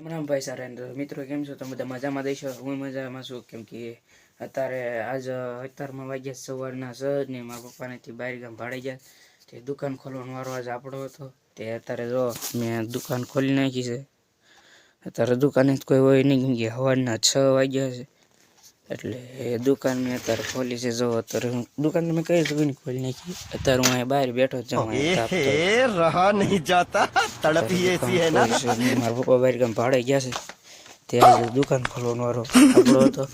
રામ રામ ભાઈ સારેન્દ્ર મિત્રો કેમ છો? તમે બધા મજામાં દઈશો હું મજામાં છું. કેમ કે અત્યારે આજ અત્યારમાં વાગ્યા સવારના સહજ ને મારા પપ્પાનેથી બહાર ગામ ભાડે ગયા. તે દુકાન ખોલવાનો વારો આજ આપણો હતો. તે અત્યારે જો મેં દુકાન ખોલી નાખી છે. અત્યારે દુકાને કોઈ હોય નહીં, કેમ કે સવારના છ વાગ્યા છે. એટલે દુકાન મેં અત્યારે ખોલી છે જો અત્યારે દુકાન તો મેં કઈ જગ્યાની ખોલી નાખી? અત્યારે હું અહીં બહાર બેઠો છું રહા નહીં જાતા તડપી એસી હે ના મારા પપ્પા બહાર ગામ ભાડે ગયા છે ત્યારે દુકાન ખોલવાનો વારો આપણો હતો.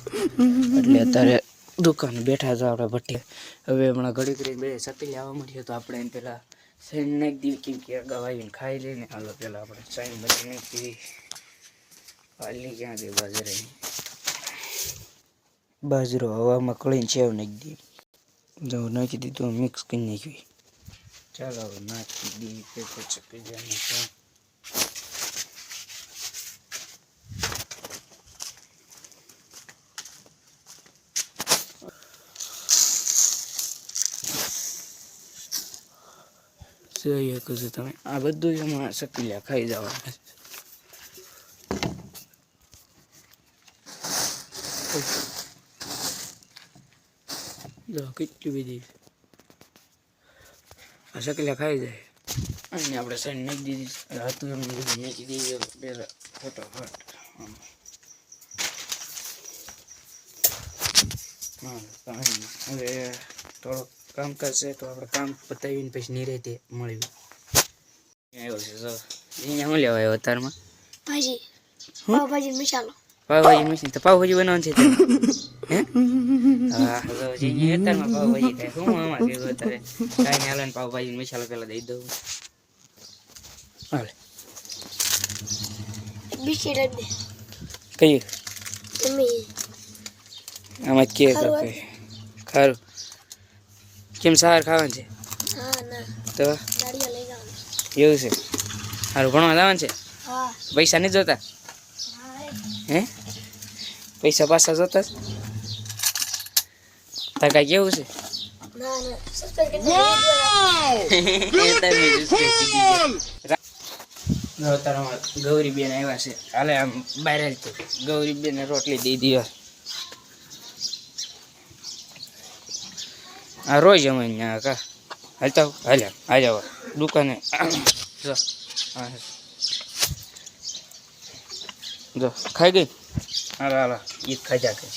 એટલે અત્યારે દુકાન બેઠા હતા આપણે ભટ્ટી હવે હમણાં ઘડી ઘડી બે સતીલી લેવા મળીએ તો આપણે એમ પેલા સાઈન નાખી દીધી કેમ કે અગાઉ આવીને ખાઈ લઈને હાલો પેલા આપણે સૈન બધી નાખી દીધી. હાલી ક્યાં દે બાજરે બાજરો હવામાં કળીને સેવ નાખી દીધી જો નાખી દીધું મિક્સ કરી નાખ્યું. ચાલો હવે નાખી દીધી પેપર ચપી જાય જોઈએ કશું તમે. આ બધું એમાં શકીલ્યા ખાઈ જવાના છે. જો કેટલી બધી આ શકીલ્યા ખાઈ જાય. અને આપણે સાઈડ નાખી દીધી હતું એમ બધું નાખી દઈએ પેલા ફટાફટ હવે થોડોક કામકાજ છે તો આપણે કામ પતાવીને પછી નિરેતે મળ્યું આવ્યો છે જો. અહીંયા હું લેવા આવ્યો અત્યારમાં? ભાજી. પાવભાજી મસાલો. પાવભાજી મશીન તો પાવભાજી બનાવવાનું છે? હે હા અત્યારમાં પાવભાજી થાય શું આમાં કીધું અત્યારે કાંઈ નહીં હાલે પાવભાજી મસાલો પેલા દઈ દઉં હાલે બિસ્કિટ જ કઈ આમાં જ કે ખારું કેમ સાર ખાવાનું છે તો એવું છે સારું ભણવા લાવવાનું છે પૈસા નહીં જોતા હે પૈસા પાછા જોતા જ? તાર કાંઈ કેવું છે ના ના સબસ્ક્રાઇબ કરી ગૌરી બેન આવ્યા છે હાલે આમ બહાર જ તો ગૌરી બેન રોટલી દઈ દીધો આ રોજ અમે અહીંયા કા હાલતા હાલ્યા આ જાવ દુકાને જો ખાઈ ગઈ? હાલો હાલો એ ખાજા કઈ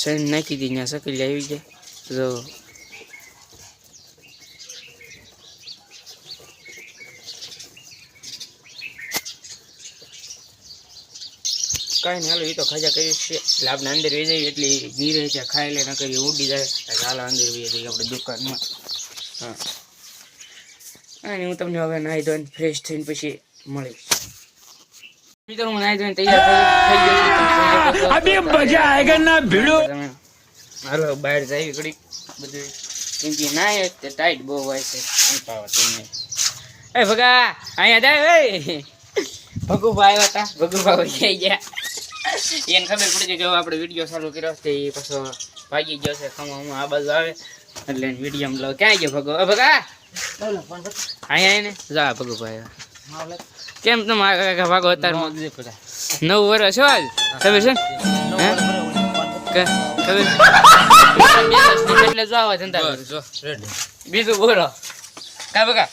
શેણ નાખી દી ત્યાં સકલી આવી જાય. જો. કાંઈ નહીં હાલો એ તો ખાજા કરી છે. એટલે આપણે અંદર વહી જઈએ એટલે ધીરે છે ખાઈ લે ન કરીએ ઉડી જાય. હાલો અંદર વહી જઈએ આપણે દુકાનમાં. હા. અને હું તમને હવે નાહી ધોઈને ફ્રેશ થઈને પછી મળીશ. મિત્રો હું નાહી ધોઈને તૈયાર થઈ અબે મજા આયેગા ના ભીડો? હાલો બહાર જાય ઘડી બધું કેમ કે નાય તે ટાઈટ બહુ હોય છે. અંતાવા તમને? એ ભગા અહીંયા જાય એ. ભગુભા આવ્યા હતા ભગુભા વહી ગયા? એને ખબર પડી કે આપણે વીડિયો ચાલુ કર્યો છે એ પછી ભાગી ગયો છે ખમો આ બાજુ આવે. એટલે વીડિયો લો ક્યાં ગયો ભગો? ભગા અહીંયા એને જા કેમ ભાગો અત્યારમાં નવ વર્ષ છો આજ? ખબર છે? હે? કે ખબર બે વર્ષની એટલે જો આવા ધંધા કરું. બીજું બોલો. કા બકા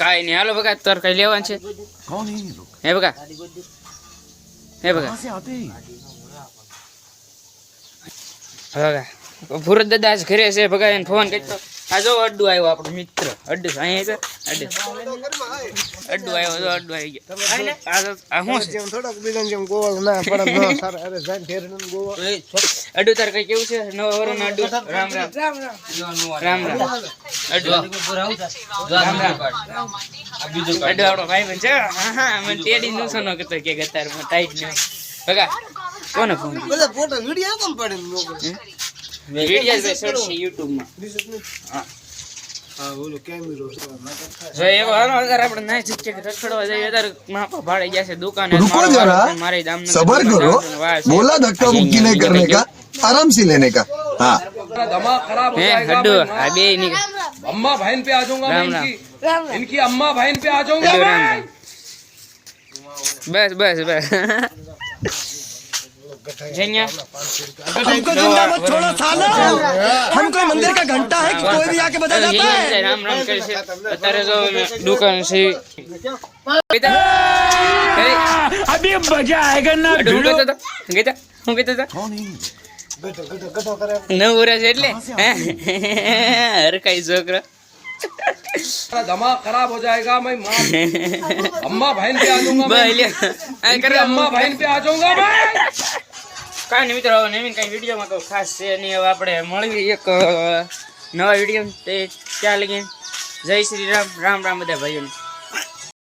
કાંઈ નહીં. હાલો બકા તાર કઈ લેવાનું છે? હે બકા હે બકા બકા ભૂરત દાદા ઘરે છે. બકા એને ફોન કરતો આ જો અડ્ડુ આવ્યો આપણો મિત્ર. અડ્ડુ અહીંયા છે અડ્ડુ. અડ્ડુ આવ્યો જો અડ્ડુ આવી ગયો. આ તો- આ શું છે? થોડોક બીજા જેમ ગોવાળ ના પણ ના સારા અરે જાન ફેરનું ગોવાળ અડ્ડુ તાર કઈ કેવું છે? નવ વરસ અડ્ડુ? રામ રામ. રામ રામ. અડ્ડુ. રામ રામ. અડ્ડુ. આપણો ભાઈ બન છે હા હા મને તેડી નું સોનો કરતો કે ગતારમાં ટાઈટ ને બગા કોને ફોન બધા ફોટો વિડિયો કેમ પડે ને વિડિયો બે સર્ચ YouTube માં હા ઓલો કેમેરો જો એવો હાલો અગર આપણે ના જીકે રખડવા જઈએ ત્યારે માપા ભાડે ગયા છે દુકાને रुको મારો जरा વાળ છે, મારે દામનગર सबर દુકાન करो દામનગર વાળ છે. बोला धक्का પછી मुक्की नहीं અહીંયા करने का आराम से लेने का हाँ હે હડ્ડુ આ બે ની अम्मा बहन पे आ जाऊंगा राम मैं राम। इनकी રામ રામ इनकी अम्मा बहन पे आ जाऊंगा બધું રામ मैं हमको जिंदा मत छोड़ो सालो हम कोई मंदिर का घंटा है कि कोई भी आके बता जाता है રામ રામ કરે છે અત્યારે જો અમે દુકાન છે કીધા? એ, अभी मजा आएगा ना હું કહેતો હતો? હું કહેતો? હું કહેતો હતો? गटो गटो गटो करे નવ વર્ષ એટલે હરખાઈ છોકરો मेरा दिमाग खराब हो जाएगा मैं माँ अम्मा बहन पे आ जाऊंगा मैं બસ લ્યો. આ इनकी કરો अम्मा बहन पे आ जाऊंगा मैं કાંઈ નહીં મિત્રો નવીન કાંઈ વિડીયોમાં તો ખાસ છે નહીં. હવે આપણે મળવી એક નવા વીડિયો તે ત્યાં લગી જય શ્રી રામ રામ રામ બધા ભાઈઓને.